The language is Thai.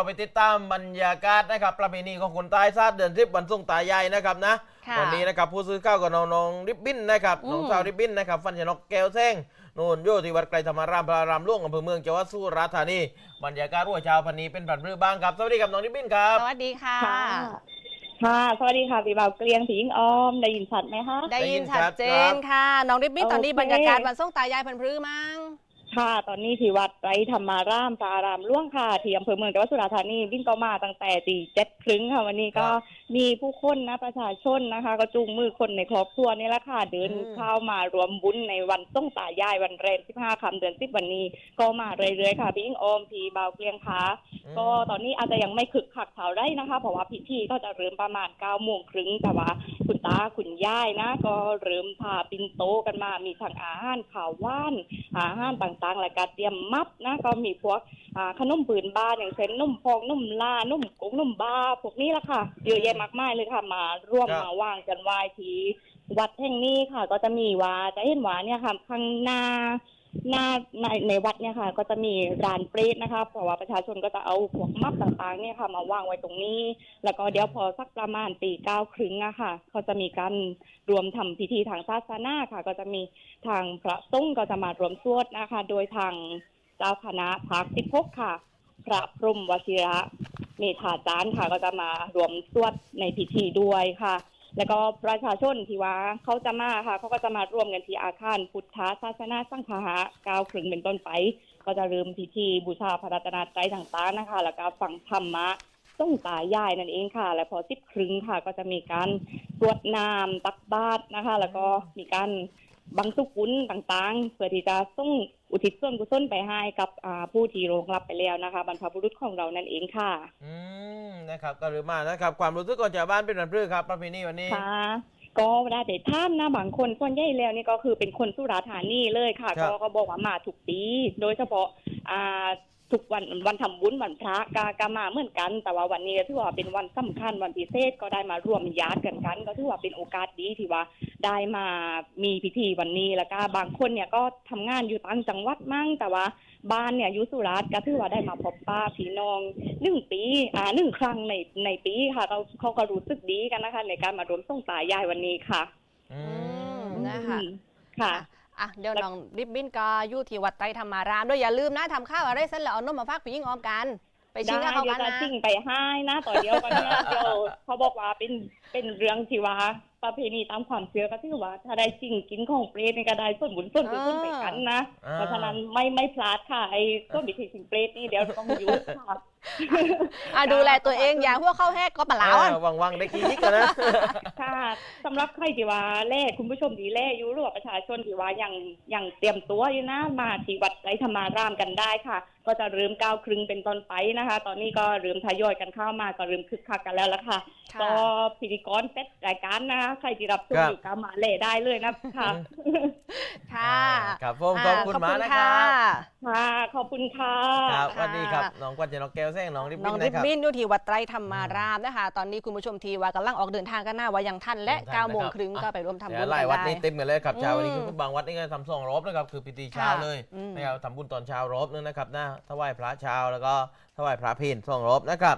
เราไปติดตามบรรยากาศนะครับ ประเพณีของคนใต้ซาดเดือนสิบวันส่งตายายนะครับนะค่ะวันนี้นะครับผู้ซื้อข้าวกับน้องน้องริบบิ้นนะครับอืม น้องสาวริบบิ้นนะครับฟันชนกแก้วแซงนู่นโยที่วัดไกลธรรมารามพระรามหล่วงอำเภอเมืองจังหวัดสุราษฎร์ธานีบรรยากาศรั่วชาวพันนีเป็นผันรื้อบ้างครับสวัสดีครับน้องริบบิ้นครับ สวัสดีค่ะ ค่ะค่ะสวัสดีค่ะพี่บ่าวเกลียงผียิงออม ได้ยินชัดไหมคะ ได้ยินได้ยินชัชัดดเจครันบค่ะ น้องริบบิ้นโอเค ตอนนี้บรรยากาศวันส่งตายายพันพรื้มั้ง ค่ะ ตอนนี้ที่วัดไรธรรมารามพระอารามล่วงค่ะที่อำเภอเมืองจังหวัดสุราษฎร์ธานีวิ่งก็มาตั้งแต่ตีเจ็ดครึ่งค่ะวันนี้ก็ มีผู้คนนะประชาชนนะคะ ก็จูงมือคนในครอบครัวนี่แหละค่ะเดินอืมเข้ามารวมบุญในวันส่งตายายวันแรมสิบห้าคำเดือนสิบวันนี้ ก็มาเรื่อยๆค่ะพี่ยิงออมพี่บ่าวเกลียงค่ะก็ตอนนี้อาจจะยังไม่คึกคักเท่าได้นะคะ เพราะว่าพิธีก็จะเริ่มประมาณ9ก้าโมงครึ่งแต่ว่าคุณตาคุณยายนะ ก็เริ่มพาปินโตกันมามีทั้งอาหารข่าวว่านอาหารต่างๆและการเตรียมมัดนะก็มีพวกอ่าขนมปืนบ้านอย่างเช่นนมพองนมลานมกุ้งนมบ้าพวกนี้ละค่ะเยอะแยะมากมายเลยค่ะ มาร่วมครับ มาวางกันไหว้ที่วัดแห่งนี้ค่ะ ก็จะมีว่าจะเห็นว่าเนี่ยค่ะข้างหน้าหน้าในในวัดเนี่ยค่ะ ก็จะมีร้านเปรตนะคะเพราะว่าประชาชนก็จะเอาพวกมัดต่างๆเนี่ยค่ะ มาวางไว้ตรงนี้ แล้วก็เดี๋ยวพอสักประมาณตีเก้าครึ่งอะค่ะเขาจะมีการรวมทำพิธีทางศาสนาค่ะ ก็จะมีทางพระสงฆ์ก็จะมารวมสวดนะคะ โดยทางเจ้าคณะภาคสิบหกค่ะ พระพรหมวชิระ เมธาจารย์ค่ะ ก็จะมารวมสวดในพิธีด้วยค่ะ แล้วก็ประชาชนที่ว่าเขาจะมาค่ะเขาก็จะมาร่วมกันที่อาคารพุทธศาสนาสังฆะกาวครึ่งเป็นต้นไป ก็จะเริ่มพิธีบูชาพระรัตนตรัยต่างๆนะคะ แล้วก็ฟังธรรมะส่งตายายนั่นเองค่ะ และพอสิบครึ่งค่ะ ก็จะมีการตรวจน้ำตักบาตรนะคะ แล้วก็มีการ บังสุกุลต่างๆ เพื่อที่จะส่งอุทิศส่วนกุศลไปให้กับอ่าผู้ที่โรงรับไปแล้วนะคะบรรพบุรุษของเรานั่นเองค่ะ อืมนะครับก็หรือมานะครับความรู้สึกของชาวบ้านเป็นผันรื้อครับประเพณีวันนี้ค่ะก็เวลาเด็ดท่ามนะบางคนส่วนใหญ่แล้วนี่ก็คือเป็นคนสุราษฎร์ธานีเลยค่ะครับก็ก็บอกว่ามาทุกปีโดยเฉพาะอ่าทุกวันวันทำบุญวันพระกากามาเหมือนกัน แต่ว่าวันนี้ก็ถือว่าเป็นวันสำคัญวันพิเศษก็ได้มาร่วมญาติกันกัน ก็ถือว่าเป็นโอกาสดีที่ว่า ได้มามีพิธีวันนี้แล้วก็บางคนเนี่ยก็ทำงานอยู่ต่างจังหวัดมั่ง แต่ว่าบ้านเนี่ยอยู่สุราษฎร์ก็ถือว่าได้มาพบป้าพี่น้องหนึ่งปีอ่าหนึ่งครั้งในในปีค่ะเขาเขาก็รู้สึกดีกันนะคะ ในการมารวมส่งตายายวันนี้ค่ะอือืมมนะคะอืมค่ะ อะ เดี๋ยวน้องริบบิ้นก็อยู่ที่วัดไตรธรรมารามด้วยอย่าลืมนะทำข้าวอะไรเสร็จแล้วเอานมมาฝากพี่ยิ่งออมกัน ไปชิงกับเขาเดี๋กัยวนจะนะ ชิ่งไปให้นะต่อเดียวกันเนี่ยเดี๋ยวเขาบอกว่าเป็นเป็นเรื่องที่ว่า ประเพณีตามความเชื่อก็ถือว่า ถ้าได้ชิ่งกินของเปรตนี่ก็ได้ส่วนบุญส่วนกุศลไปกันนะ อ่า เพราะฉะนั้นไม่ไม่พลาดค่ะไอ้ต้นบิทีชิงเปรตนี่เดี๋ยวต้องอยุ่ค่ะอะดูแลตัวเองอย่าพวกเข้าแหกก็ปลาแล้วอ่าวังวังๆได้กี่ยิกกันนะ ค่ะสำหรับใครที่ว่าแล่คุณผู้ชมดีแล่อยู่หรือว่าประชาชนที่ว่ายังยังเตรียมตัวอยู่นะมาที่วัดไตรธรรมารามกันได้ค่ะ ก็จะเริ่มก้าวครึ่งเป็นต้นไปนะคะ ตอนนี้ก็เริ่มทยอยกันเข้ามาก็เริ่มคึกคักกันแล้วละค่ะค่ะ ก็พิธีกรเซตรายการนะคะใครที่รับชมครับ อยู่ก็มาเล่ได้เลยนะคะค่ะครับผมขอบคุณหมานะครับ ค่ะขอบคุณค่ะ ครับสค่ะวัสดีครับ น้องกวนเจนกแก้วแซงน้องริบน้บิ้องนรินะบครับ บิ้นอยู่ที่วัดไตรธรรมารามนะคะ ตอนนี้คุณผู้ชมทีว่ากำลังออกเดินทางกันหน้าว่ายังทันและยังทัน9โมงนะครับ ครึ่งอะก็ไปร่วมทำบุเดี๋ยญวไล่กันวัดได้ นี้เต็มกันเลยครับเช้าวันนี้อืมคือบางวัดนี่ก็ทำส่งรบนะครับคือพิธีเช้าค่ะเลยอืม นะครับทำบุญตอนเช้ารบนึงนะครับนะถวายพระเช้าแล้วก็ถวายพระเพลส่งรบนะครับ